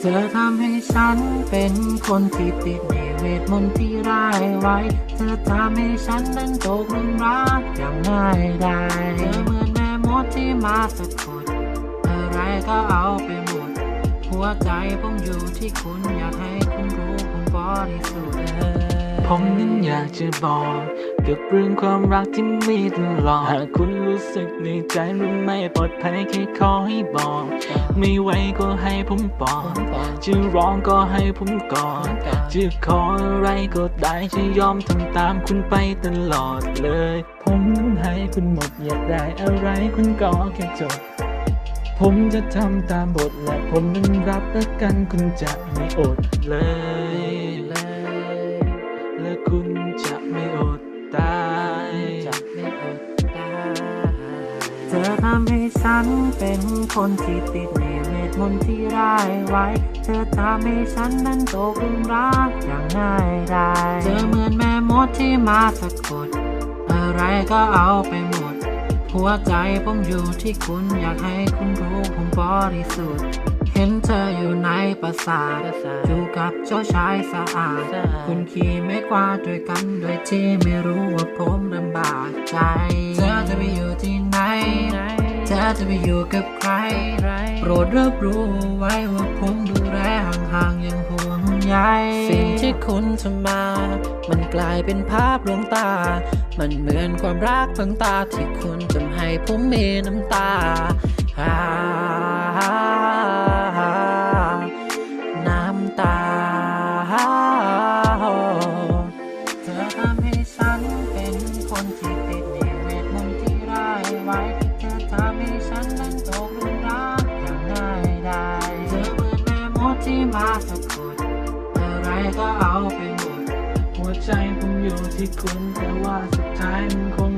เธอทำให้ฉันเป็นคนที่ติดในเวทมนต์ที่ร้ายไว้ เธอทำให้ฉันนั้นตกลุมรักอย่างง่ายดายเธอเหมือนแม่มดที่มาสะกดอะไรก็เอาไปหมด หัวใจผมอยู่ที่คุณอยากให้คุณรู้ผมบริสุทธิ์ผมนั้นอยากจะบอก กับเรื่องความรักที่มีตลอดหากคุณรู้สึกในใจหรือไม่ปลอดภัยแค่ขอให้บอก ไม่ไหวก็ให้ผมบอกจะร้องก็ให้ผมกอดจะขออะไรก็ได้จะยอมทำตามคุณไปตลอดเลย ผมนั้นให้คุณหมดอยากได้อะไรคุณก็แค่จดผมจะทำตามบทและผมนั้นรับประกันคุณจะไม่อดเลย อทำให้ฉันเป็นคนที่ติดในเวทมนต์ที่ร้ายไว้ เธอทำให้ฉันนั้นโตกหลุมรักอย่างง่ายดายเธอเหมือนแม่มดที่มาสะกด อะไรก็เอาไปหมด หัวใจผมอยู่ที่คุณอยากให้คุณรู้ผมบริสุทธิ์เห็นเธออยู่ในปราสาทอยู่กับเจ้าชายสะอาด คุณขี่ไม่กวาดด้วยกันโดยที่ไม่รู้ว่าผมลำบากใจ เธอจะไปอยู่ที่ ไหนเธอจะไปอยู่กับใคร โปรดรับรู้ไว้ว่าผมดูแลห่างๆอย่างห่วงใยสิ่งที่คุณทำมา มันกลายเป็นภาพลวงตา มันเหมือนความรักพังตาที่คุณทำให้ผมมีน้ำตา ที่มาสะกดอะไรก็เอาไปหมด หัวใจผมอยู่ที่คุณแต่ว่าสุดท้ายมันคง